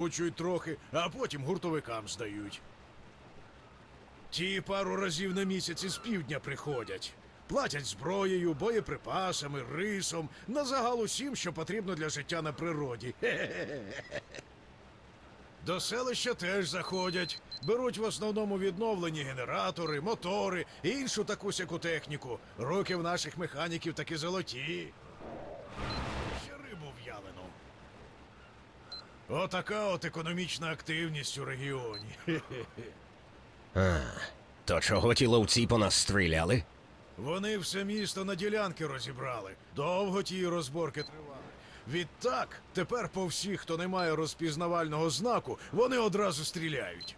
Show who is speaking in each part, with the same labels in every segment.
Speaker 1: Учують трохи, а потім гуртовикам здають. Ті пару разів на місяць із півдня приходять. Платять зброєю, боєприпасами, рисом, на загал усім, що потрібно для життя на природі. До селища теж заходять. Беруть в основному відновлені генератори, мотори іншу таку сяку техніку. Руки в наших механіків таки золоті. Отака от економічна активність у регіоні.
Speaker 2: А, то чого ті ловці по нас стріляли?
Speaker 1: Вони все місто на ділянки розібрали. Довго ті розборки тривали. Відтак, тепер по всіх, хто не має розпізнавального знаку, вони одразу стріляють.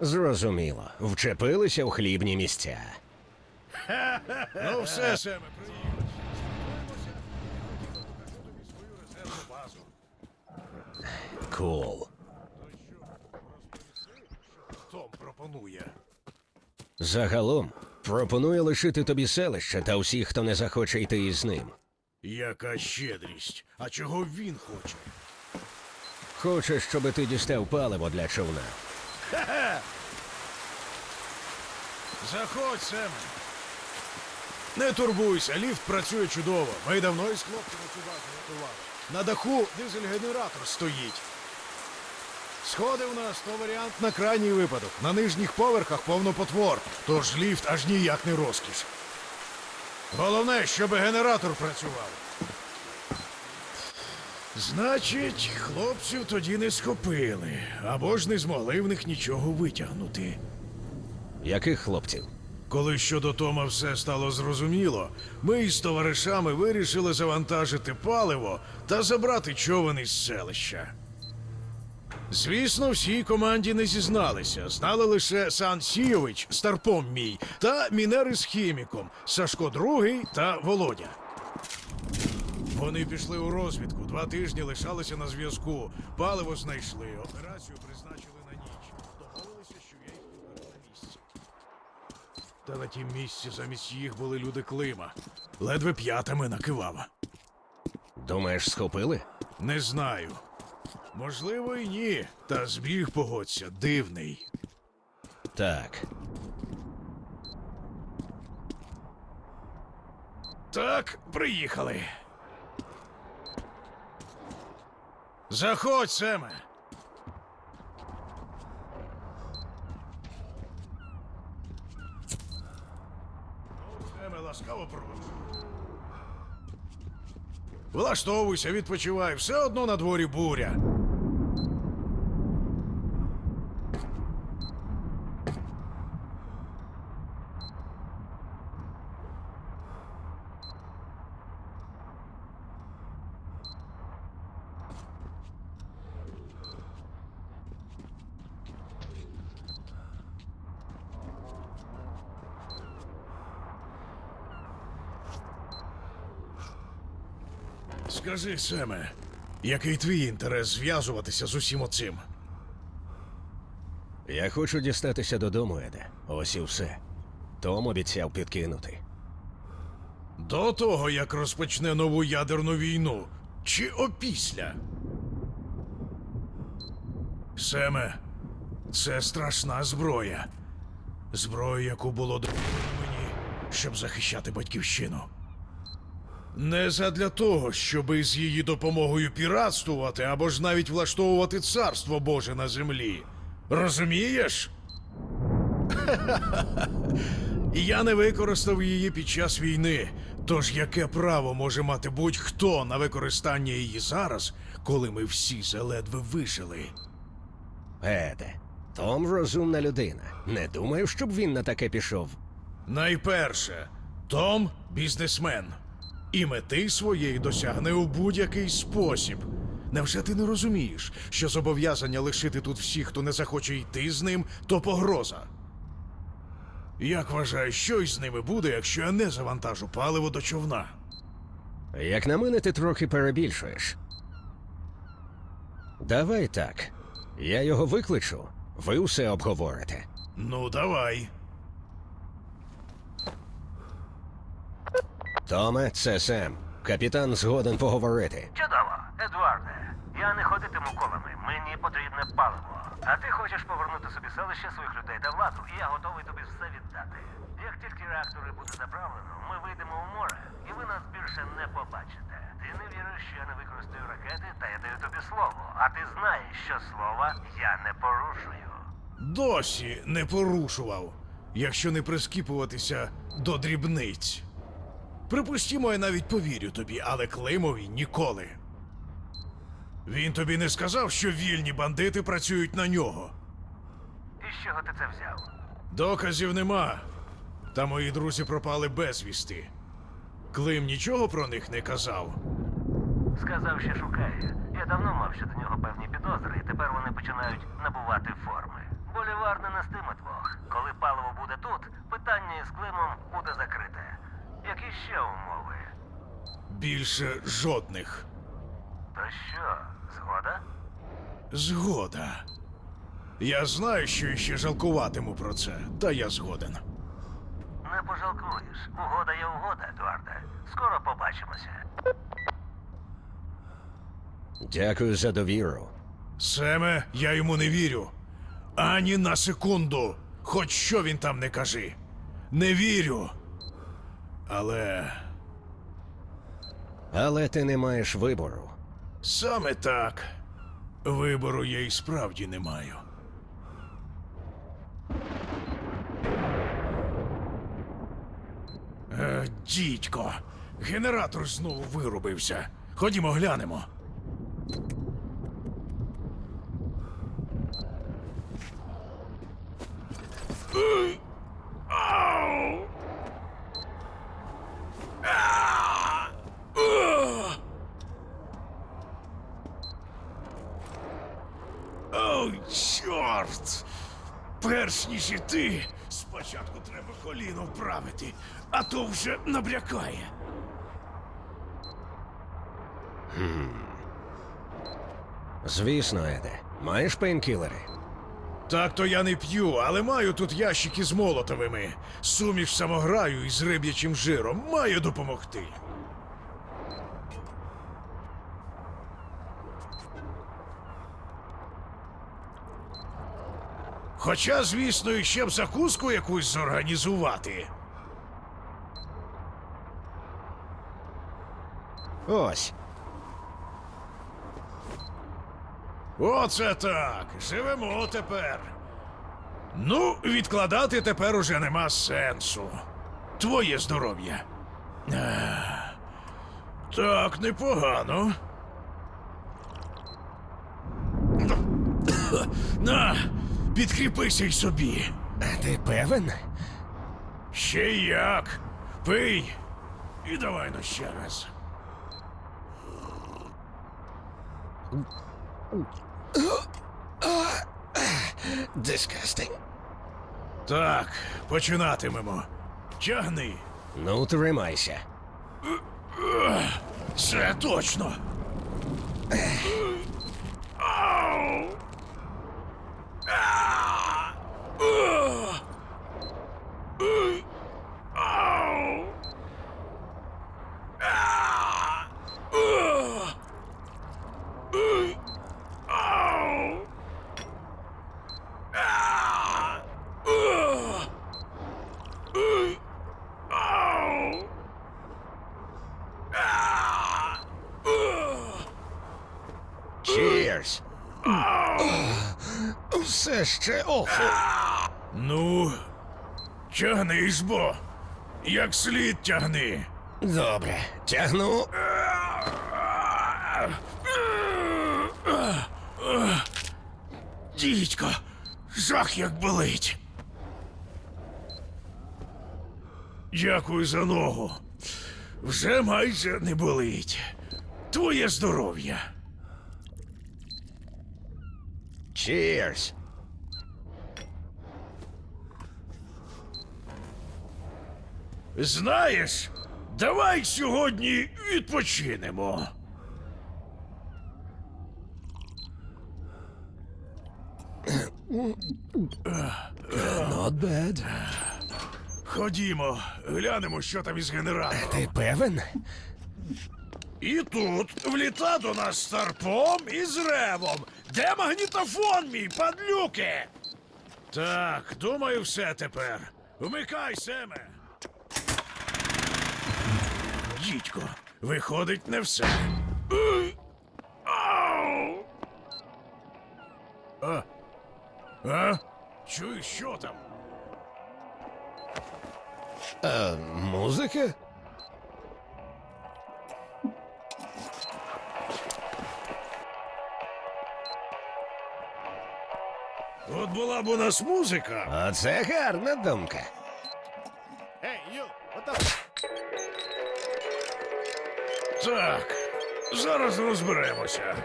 Speaker 2: Зрозуміло, вчепилися у хлібні місця.
Speaker 1: Ну все, Семе, приїхали. Том пропонує.
Speaker 2: Загалом пропоную лишити тобі селище та усіх, хто не захоче йти із ним.
Speaker 1: Яка щедрість. А чого він хоче?
Speaker 2: Хоче, щоби ти дістав паливо для човна.
Speaker 1: Заходь, Семе. Не турбуйся, ліфт працює чудово. Ми давно із хлопцями базу готували. На даху дизель-генератор стоїть. Сходи у нас то варіант на крайній випадок. На нижніх поверхах повно потвор, тож ліфт аж ніяк не розкіш. Головне, щоб генератор працював. Значить, хлопців тоді не схопили, або ж не змогли в них нічого витягнути.
Speaker 2: Яких хлопців?
Speaker 1: Коли щодо Тома все стало зрозуміло, ми із товаришами вирішили завантажити паливо та забрати човен із селища. Звісно, всій команді не зізналися. Знали лише Сан Сійович, старпом мій, та мінери з хіміком, Сашко другий та Володя. Вони пішли у розвідку, два тижні лишалися на зв'язку. Паливо знайшли, операцію призначили на ніч. Домовилися, що я їх підберу на місці. Та на тім місці замість їх були люди Клима. Ледве п'ятами накивав.
Speaker 2: Думаєш, схопили?
Speaker 1: Не знаю. Можливо, і ні. Та збіг погодься, дивний.
Speaker 2: Так.
Speaker 1: Так, приїхали. Заходь, Семе. Семе, ласкаво прошу. Влаштовуйся, відпочивай, все одно на дворі буря. Скажи, Семе, який твій інтерес зв'язуватися з усім оцим?
Speaker 2: Я хочу дістатися додому, Еде. Ось і все. Том обіцяв підкинути.
Speaker 1: До того, як розпочне нову ядерну війну, чи опісля? Семе, це страшна зброя. Зброя, яку було доручено мені, щоб захищати батьківщину. Не задля того, щоби з її допомогою піратствувати або ж навіть влаштовувати царство Боже на землі. Розумієш? Я не використав її під час війни. Тож яке право може мати будь-хто на використання її зараз, коли ми всі заледве вижили?
Speaker 2: Еде, Том розумна людина. Не думаю, щоб він на таке пішов.
Speaker 1: Найперше, Том бізнесмен. І мети своєї досягне у будь-який спосіб. Невже ти не розумієш, що зобов'язання лишити тут всіх, хто не захоче йти з ним, то погроза? Як вважаєш, що із ними буде, якщо я не завантажу паливо до човна?
Speaker 2: Як на мене, ти трохи перебільшуєш. Давай так. Я його викличу, ви усе обговорите.
Speaker 1: Ну, давай.
Speaker 2: Томе, це Сем. Капітан згоден поговорити.
Speaker 3: Чудово, Едуарде. Я не ходитиму колами, мені потрібне паливо. А ти хочеш повернути собі селище своїх людей та владу, і я готовий тобі все віддати. Як тільки реактори буде заправлено, ми вийдемо у море, і ви нас більше не побачите. Ти не віриш, що я не використаю ракети, та я даю тобі слово. А ти знаєш, що слова я не порушую.
Speaker 1: Досі не порушував, якщо не прискіпуватися до дрібниць. Припустімо, я навіть повірю тобі, але Климові ніколи. Він тобі не сказав, що вільні бандити працюють на нього.
Speaker 3: І з чого ти це взяв?
Speaker 1: Доказів нема. Та мої друзі пропали безвісти. Клим нічого про них не казав.
Speaker 3: Сказав, що шукає. Я давно мав щодо нього певні підозри, і тепер вони починають набувати форми. Болівар не нестиме двох. Коли паливо буде тут, питання із Климом буде закрите. Які ще умови?
Speaker 1: Більше жодних.
Speaker 3: То що, згода?
Speaker 1: Згода. Я знаю, що іще жалкуватиму про це, та я згоден.
Speaker 3: Не пожалкуєш. Угода є угода, Едуарде. Скоро побачимося.
Speaker 2: Дякую за довіру.
Speaker 1: Семе, я йому не вірю. Ані на секунду. Хоч що він там не кажи. Не вірю. Але
Speaker 2: Але ти не маєш вибору.
Speaker 1: саме так. Вибору я і справді не маю. Е, дідько, генератор знову вирубився. Ходімо глянемо. Ей! Ау! А! Ух! О, чорт! Ніж іти, спочатку треба коліно вправити, а то вже набрякає.
Speaker 2: Звісно, Еде. Маєш пейнкілери?
Speaker 1: Так то я не п'ю, але маю тут ящики з молотовими. Суміш самограю із риб'ячим жиром має допомогти. Хоча, звісно, іще б закуску якусь зорганізувати.
Speaker 2: Ось.
Speaker 1: Оце так. Живемо тепер. Ну, відкладати тепер уже нема сенсу. Твоє здоров'я. Так, непогано. На, підкріпися й собі.
Speaker 2: А ти певен?
Speaker 1: Ще як. Пий. І давай ну ще раз.
Speaker 2: Disgusting.
Speaker 1: Так, починатимемо. Тягни.
Speaker 2: Ну, тримайся.
Speaker 1: Це точно.
Speaker 2: Ще офу.
Speaker 1: Ну, тягни ж бо. Як слід тягни.
Speaker 2: Добре, тягну.
Speaker 1: Дідько, жах як болить. Дякую за ногу. Вже майже не болить. Твоє здоров'я.
Speaker 2: Cheers!
Speaker 1: Знаєш, давай сьогодні відпочинемо.
Speaker 2: Not bad.
Speaker 1: Ходімо, глянемо, що там із генератором.
Speaker 2: Ти певен?
Speaker 1: І тут вліта до нас старпом і з ревом. Де магнітофон мій, падлюки? Так, думаю, все тепер. Вмикай, Семе. Дідько, виходить не все. А? А? Чуєш, що там?
Speaker 2: А, музика?
Speaker 1: От була б у нас музика.
Speaker 2: Оце гарна думка.
Speaker 1: Так, зараз розберемося.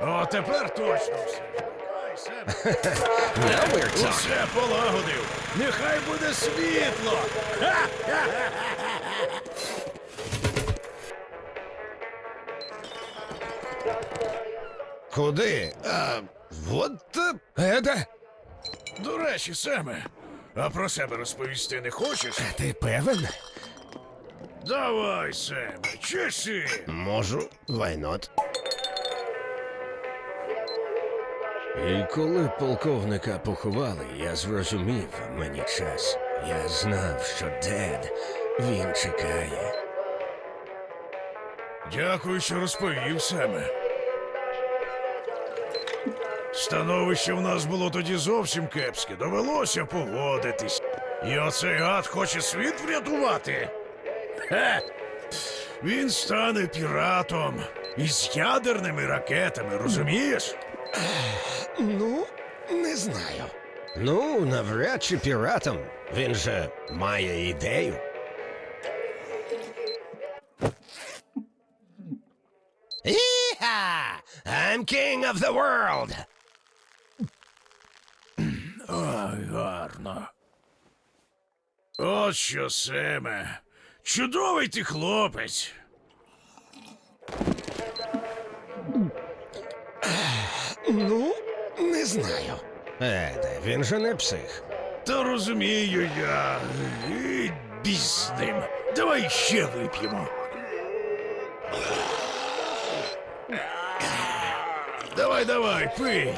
Speaker 1: О, тепер точно все. Усе полагодив. Нехай буде світло.
Speaker 2: Куди? А, вот Еде?
Speaker 1: До речі, Семе, а про себе розповісти не хочеш?
Speaker 2: Ти певен?
Speaker 1: Давай, Семе, чеши.
Speaker 2: Можу, why not? І коли полковника поховали, я зрозумів, мені час. Я знав, що дед, він чекає.
Speaker 1: Дякую, що розповів, Семе. Становище в нас було тоді зовсім кепське, довелося погодитись. І оцей гад хоче світ врятувати. Хе! Він стане піратом із ядерними ракетами, розумієш?
Speaker 2: Ну, не знаю. Ну, навряд чи піратом. Він же має ідею. Іха! I'm king of the world!
Speaker 1: Ой, гарно. От що, Семе. Чудовий ти хлопець.
Speaker 2: Ну, не знаю. Еде, він же не псих.
Speaker 1: Та розумію я. І біс з ним. Давай ще вип'ємо. Давай, давай, пий.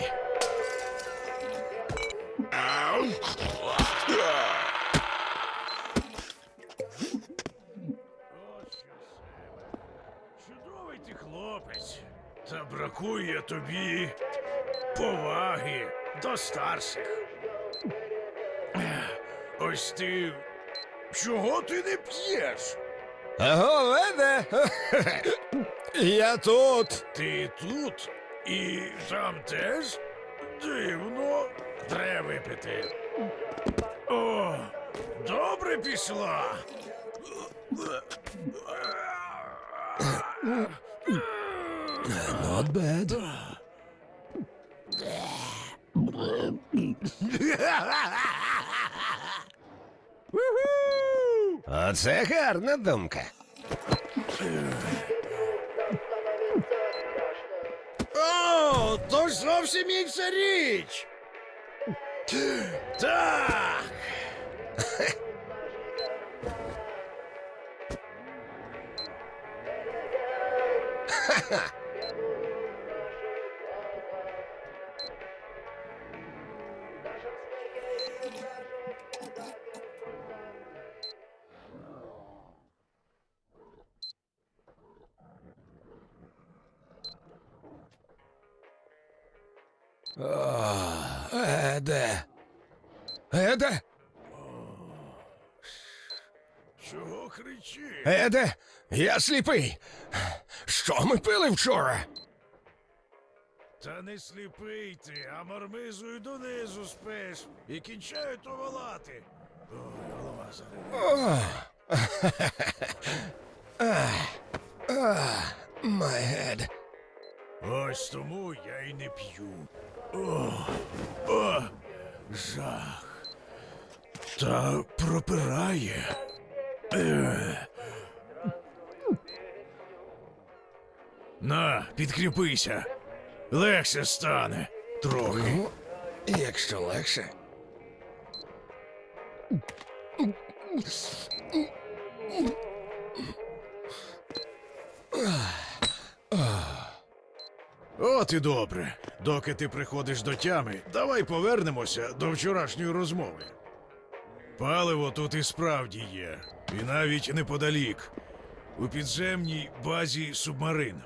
Speaker 1: Чудовий ти хлопець. Та бракує тобі поваги до старших. Ось ти. Чого ти не п'єш?
Speaker 2: Аго, Еде! Я тут.
Speaker 1: Ти тут і там теж? Дивно. Треба випити. О, добре пішла.
Speaker 2: Not bad. Оце гарна думка.
Speaker 1: О, то ж зовсім інша річ. Так.
Speaker 2: Еде. Еде?
Speaker 1: Чого кричиш?
Speaker 2: Еде, я сліпий. Що ми пили вчора?
Speaker 1: Та не сліпий ти, а мармизою донизу спиш і кінчають овалати. Ой, голова.
Speaker 2: My head.
Speaker 1: Ось тому я й не п'ю. О, о, жах. Та пропирає. Е. На, підкріпися. Легше стане. Трохи.
Speaker 2: Ну, якщо легше.
Speaker 1: От і добре. Доки ти приходиш до тями, давай повернемося до вчорашньої розмови. Паливо тут і справді є, і навіть неподалік, у підземній базі субмарин.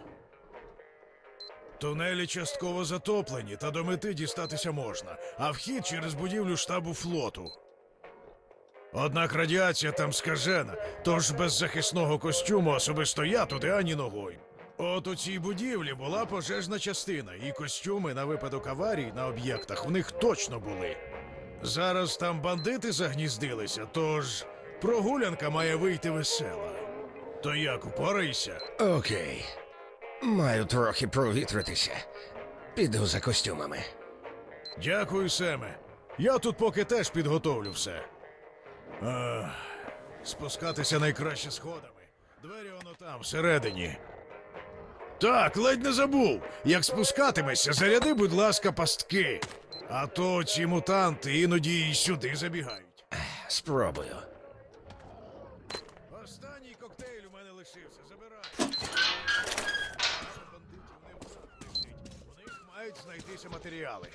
Speaker 1: Тунелі частково затоплені, та до мети дістатися можна, а вхід через будівлю штабу флоту. Однак радіація там скажена, тож без захисного костюму особисто я туди ані ногою. От у цій будівлі була пожежна частина, і костюми на випадок аварій на об'єктах в них точно були. Зараз там бандити загніздилися, тож прогулянка має вийти весела. То як упорайся?
Speaker 2: Окей. Маю трохи провітритися. Піду за костюмами.
Speaker 1: Дякую, Семе. Я тут поки теж підготовлю все. Ах, спускатися найкраще сходами. Двері воно там, всередині. Так, ледь не забув. Як спускатимешся, заряди, будь ласка, пастки. А то ці мутанти іноді і сюди забігають.
Speaker 2: Спробую.
Speaker 1: Останній коктейль у мене лишився. Забирай. Бандитів не в. У них мають знайтися матеріали.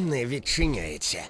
Speaker 2: Не відчиняється.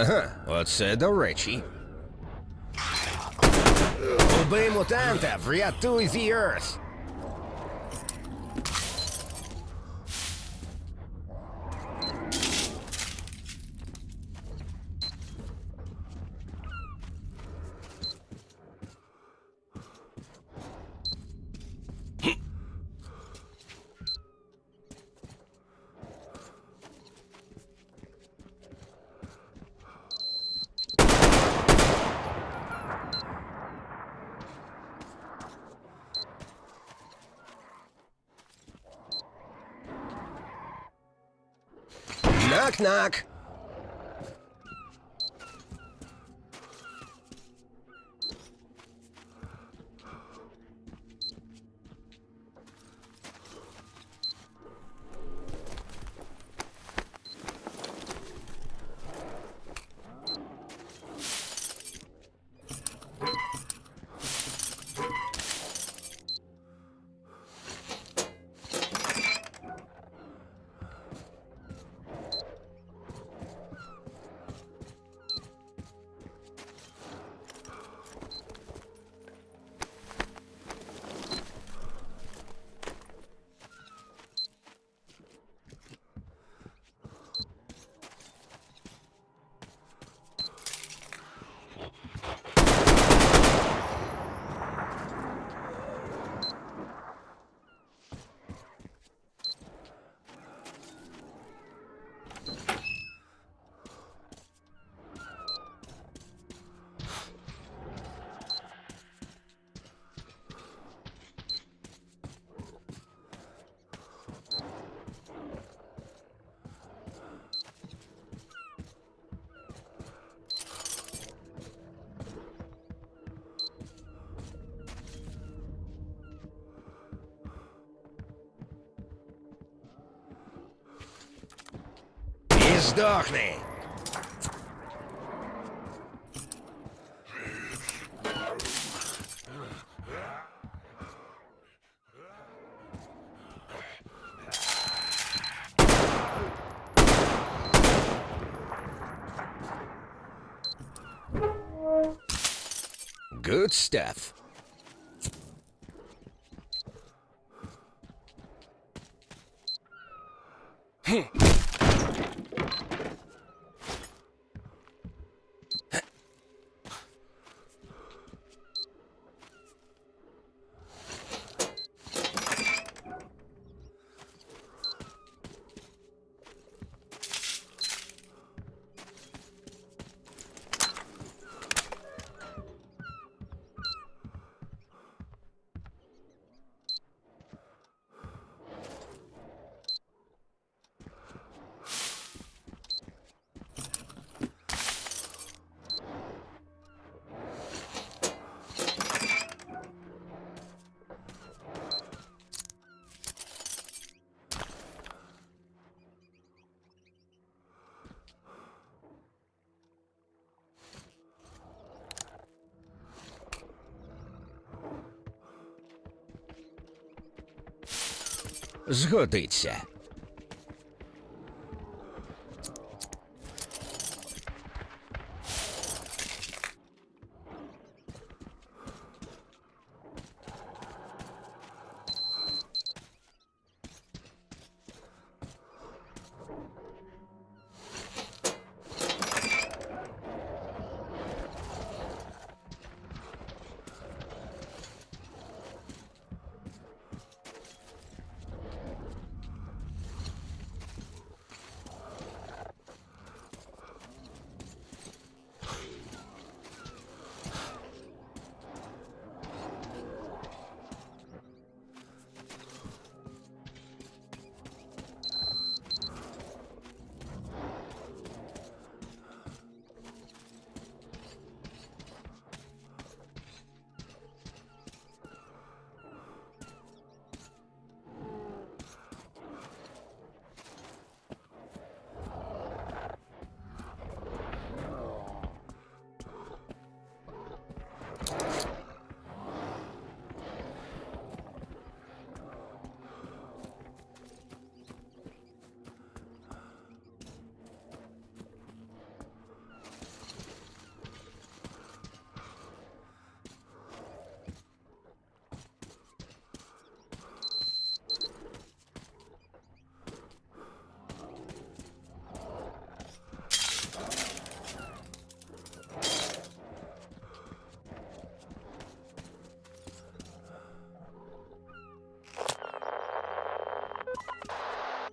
Speaker 2: Ага, оце до речі. Убий мутанта, врятуй The Earth! Knock, knock. nie zdochnę. Good stuff. Heh. Згодиться.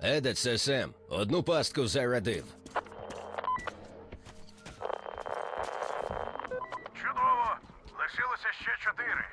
Speaker 2: Еде, це Сем. Одну пастку зарядив.
Speaker 1: Чудово! Лишилося ще чотири.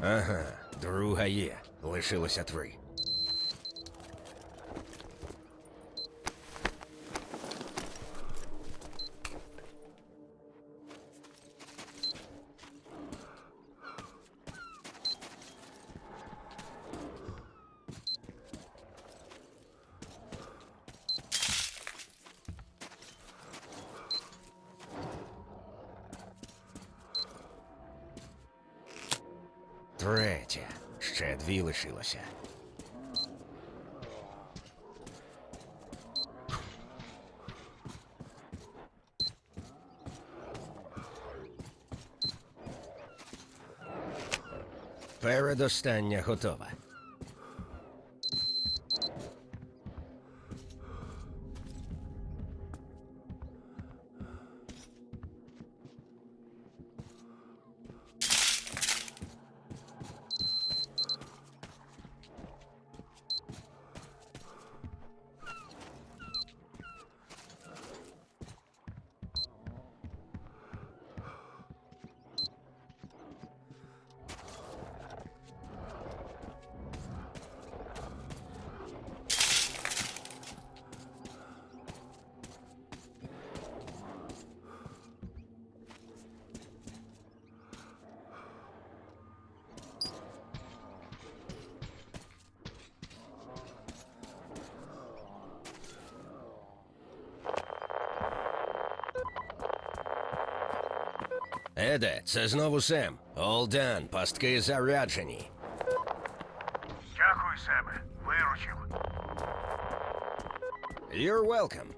Speaker 2: Ага, друга є. Лишилося три. Третя. Ще дві лишилося. Передостання готова. Еде, це знову Сем. All done. Пастки заряджені.
Speaker 1: Дякую, Семе. Виручив.
Speaker 2: You're welcome.